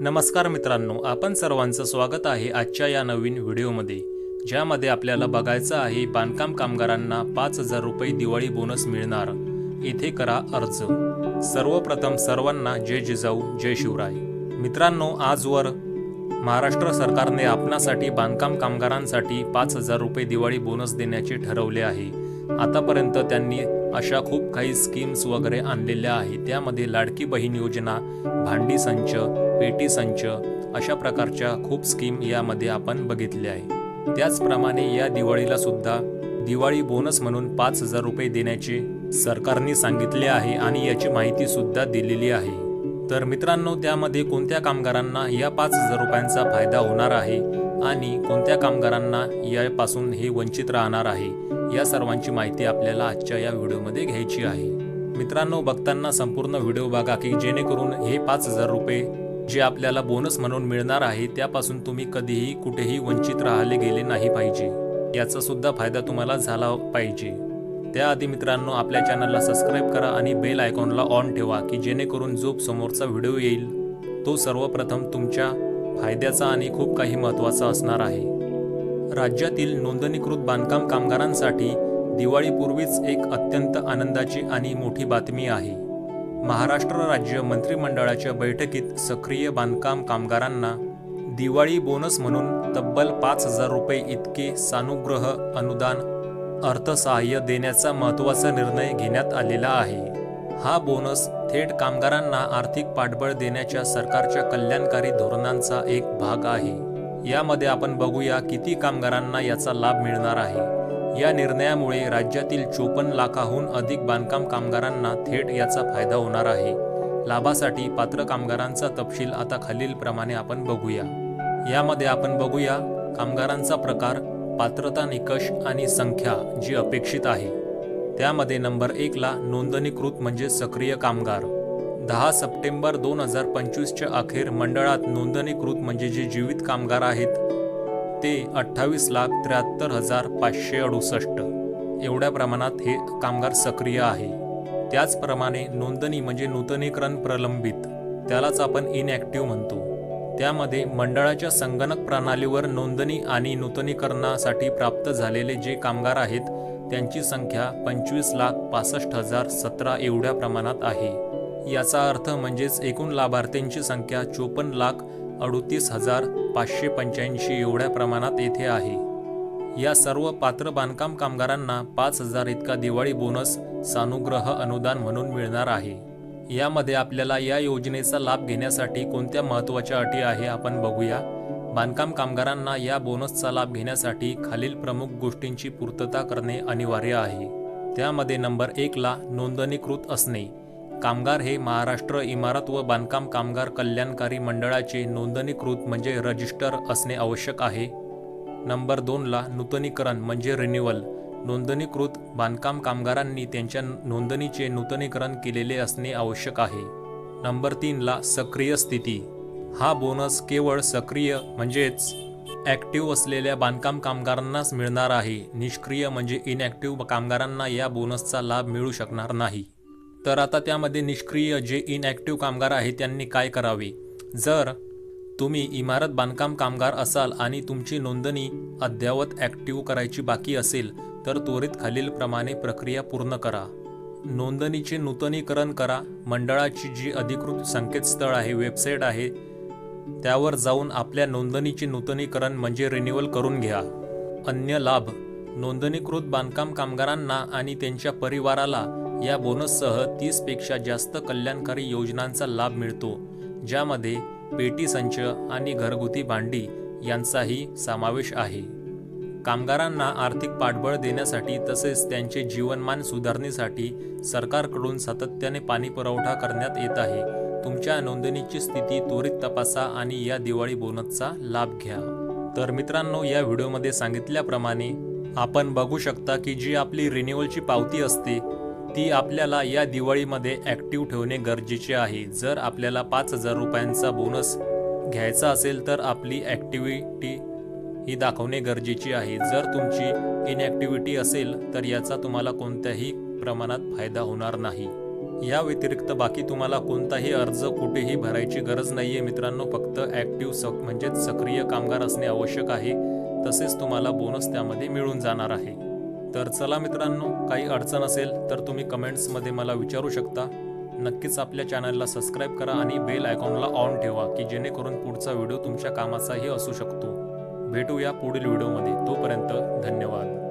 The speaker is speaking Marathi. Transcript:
नमस्कार मित्रांनो आपण सर्वांचं स्वागत आहे आजच्या या नवीन व्हिडिओमध्ये ज्यामध्ये आपल्याला बघायचं आहे बांधकाम कामगारांना पाच हजार रुपये दिवाळी बोनस मिळणार. इथे करा अर्ज. सर्वप्रथम सर्वांना जय जिजाऊ जय शिवराय. मित्रांनो आजवर महाराष्ट्र सरकारने आपणासाठी बांधकाम कामगारांसाठी पाच हजार रुपये दिवाळी बोनस देण्याचे ठरवले आहे. आतापर्यंत त्यांनी अशा खूप काही स्कीम्स वगैरे आणलेल्या आहेत. त्यामध्ये लाडकी बहीण योजना भांडी संच पेटी संच अशा प्रकारच्या खूप स्कीम यामध्ये आपण बघितल्या आहे. त्याचप्रमाणे या दिवाळीला सुद्धा दिवाळी बोनस म्हणून पाच हजार रुपये देण्याचे सरकारने सांगितले आहे आणि याची माहिती सुद्धा दिलेली आहे. तर मित्रांनो त्यामध्ये कोणत्या कामगारांना या पाच हजार रुपयांचा फायदा होणार आहे आणि कोणत्या कामगारांना यापासून हे वंचित राहणार आहे या सर्वांची माहिती आपल्याला आजच्या या व्हिडिओमध्ये घ्यायची आहे. मित्रांनो बघताना संपूर्ण व्हिडिओ बघा की जेणेकरून हे पाच हजार रुपये जे आपल्याला बोनस म्हणून मिळणार आहे त्यापासून तुम्ही कधीही कुठेही वंचित राहिले गेले नाही पाहिजे. याचा सुद्धा फायदा तुम्हाला झाला पाहिजे. त्याआधी मित्रांनो आपल्या चॅनलला सबस्क्राईब करा आणि बेल आयकॉनला ऑन ठेवा की जेणेकरून जो समोरचा व्हिडिओ येईल. तो सर्वप्रथम तुमच्या फायद्याचा आणि खूप काही महत्त्वाचा असणार आहे. राज्यातील नोंदणीकृत बांधकाम कामगारांसाठी दिवाळीपूर्वीच एक अत्यंत आनंदाची आणि मोठी बातमी आहे. महाराष्ट्र राज्य मंत्रिमंडळाच्या बैठकीत सक्रिय बांधकाम कामगारांना दिवाळी बोनस म्हणून तब्बल पाच हजार रुपये इतके सानुग्रह अनुदान अर्थसहाय्य देण्याचा महत्त्वाचा निर्णय घेण्यात आलेला आहे. हा बोनस थेट कामगारांना आर्थिक पाठबळ देण्याच्या सरकारच्या कल्याणकारी धोरणांचा एक भाग आहे. यामध्ये आपण बघूया किती कामगारांना याचा लाभ मिळणार आहे. या निर्णयामुळे राज्यातील चोपन्न लाखाहून अधिक बांधकाम कामगारांना थेट याचा फायदा होणार आहे. लाभासाठी पात्र कामगारांचा तपशील आता खालीलप्रमाणे आपण बघूया. यामध्ये आपण बघूया कामगारांचा प्रकार पात्रता निकष आणि संख्या जी अपेक्षित आहे. त्यामध्ये नंबर एकला नोंदणीकृत म्हणजे सक्रिय कामगार. दहा सप्टेंबर दोन हजार पंचवीसच्या अखेर मंडळात नोंदणीकृत म्हणजे जे जीवित कामगार आहेत ते अठ्ठावीस लाख त्र्याहत्तर हजार पाचशे अडुसष्ट. एवढ्या प्रमाणात हे कामगार सक्रिय आहे. त्याचप्रमाणे नोंदणी म्हणजे नूतनीकरण प्रलंबित. त्यालाच आपण इनॲक्टिव्ह म्हणतो. त्यामध्ये मंडळाच्या संगणक प्रणालीवर नोंदणी आणि नूतनीकरणासाठी प्राप्त झालेले जे कामगार आहेत त्यांची संख्या पंचवीस लाख पासष्ट हजार सतरा एवढ्या प्रमाणात आहे. याचा अर्थ म्हणजेच एकूण लाभार्थ्यांची संख्या चोपन्न लाख अडुतीस हजार पाचशे पंच्याऐंशी एवढ्या प्रमाणात येथे आहे. या सर्व पात्र बांधकाम कामगारांना पाच हजार इतका दिवाळी बोनस सानुग्रह अनुदान म्हणून मिळणार आहे. यामध्ये आपल्याला या योजनेचा लाभ घेण्यासाठी कोणत्या महत्त्वाच्या अटी आहे आपण बघूया. बांधकाम कामगारांना या बोनसचा लाभ घेण्यासाठी खालील प्रमुख गोष्टींची पूर्तता करणे अनिवार्य आहे. त्यामध्ये नंबर एकला नोंदणीकृत असणे कामगार हे महाराष्ट्र इमारत व बांधकाम कामगार कल्याणकारी मंडळाचे नोंदणीकृत म्हणजे रजिस्टर असणे आवश्यक आहे. नंबर दोनला नूतनीकरण म्हणजे रिन्युअल नोंदणीकृत बांधकाम कामगारांनी त्यांच्या नोंदणीचे नूतनीकरण केलेले असणे आवश्यक आहे. नंबर तीनला सक्रिय स्थिती. हा बोनस केवळ सक्रिय म्हणजेच ॲक्टिव्ह असलेल्या बांधकाम कामगारांनाच मिळणार आहे. निष्क्रिय म्हणजे इनॲक्टिव्ह कामगारांना या बोनसचा लाभ मिळू शकणार नाही. तर आता त्यामध्ये निष्क्रिय जे इनॲक्टिव्ह कामगार आहेत त्यांनी काय करावे? जर तुम्ही इमारत बांधकाम कामगार असाल आणि तुमची नोंदणी अद्ययावत ॲक्टिव्ह करायची बाकी असेल तर त्वरित खालीलप्रमाणे प्रक्रिया पूर्ण करा. नोंदणीचे नूतनीकरण करा. मंडळाची जी अधिकृत संकेतस्थळ आहे वेबसाईट आहे त्यावर जाऊन आपल्या नोंदणीचे नूतनीकरण म्हणजे रिन्युअल करून घ्या. अन्य लाभ. नोंदणीकृत बांधकाम कामगारांना आणि त्यांच्या परिवाराला या बोनससह तीसपेक्षा जास्त कल्याणकारी योजनांचा लाभ मिळतो ज्यामध्ये पेटी संच आणि घरगुती भांडी यांचाही समावेश आहे. कामगारांना आर्थिक पाठबळ देण्यासाठी तसेच त्यांचे जीवनमान सुधारण्यासाठी सरकारकडून सातत्याने पाणी पुरवठा करण्यात येत आहे. तुमच्या नोंदणीची स्थिती त्वरित तपासा आणि या दिवाळी बोनसचा लाभ घ्या. तर मित्रांनो या व्हिडिओमध्ये सांगितल्याप्रमाणे आपण बघू शकता की जी आपली रिन्युअलची पावती असते ती आपल्याला या दिवाळीमध्ये ॲक्टिव्ह ठेवणे गरजेचे आहे. जर आपल्याला पाच हजार रुपयांचा बोनस घ्यायचा असेल तर आपली ॲक्टिव्हिटी ही दाखवणे गरजेची आहे. जर तुमची इनॲक्टिव्हिटी असेल तर याचा तुम्हाला कोणत्याही प्रमाणात फायदा होणार नाही. या व्यतिरिक्त बाकी तुम्हाला कोणताही अर्ज कुठेही भरायची गरज नाही आहे मित्रांनो. फक्त ॲक्टिव्ह स म्हणजेच सक्रिय कामगार असणे आवश्यक आहे. तसेच तुम्हाला बोनस त्यामध्ये मिळून जाणार आहे. तर चला मित्रांनो काही अडचण असेल तर तुम्ही कमेंट्समध्ये मला विचारू शकता. नक्कीच आपल्या चॅनलला सबस्क्राईब करा आणि बेल आयकॉनला ऑन ठेवा की जेणेकरून पुढचा व्हिडिओ तुमच्या कामाचाही असू शकतो. भेटूया पुढील व्हिडिओमध्ये तोपर्यंत धन्यवाद.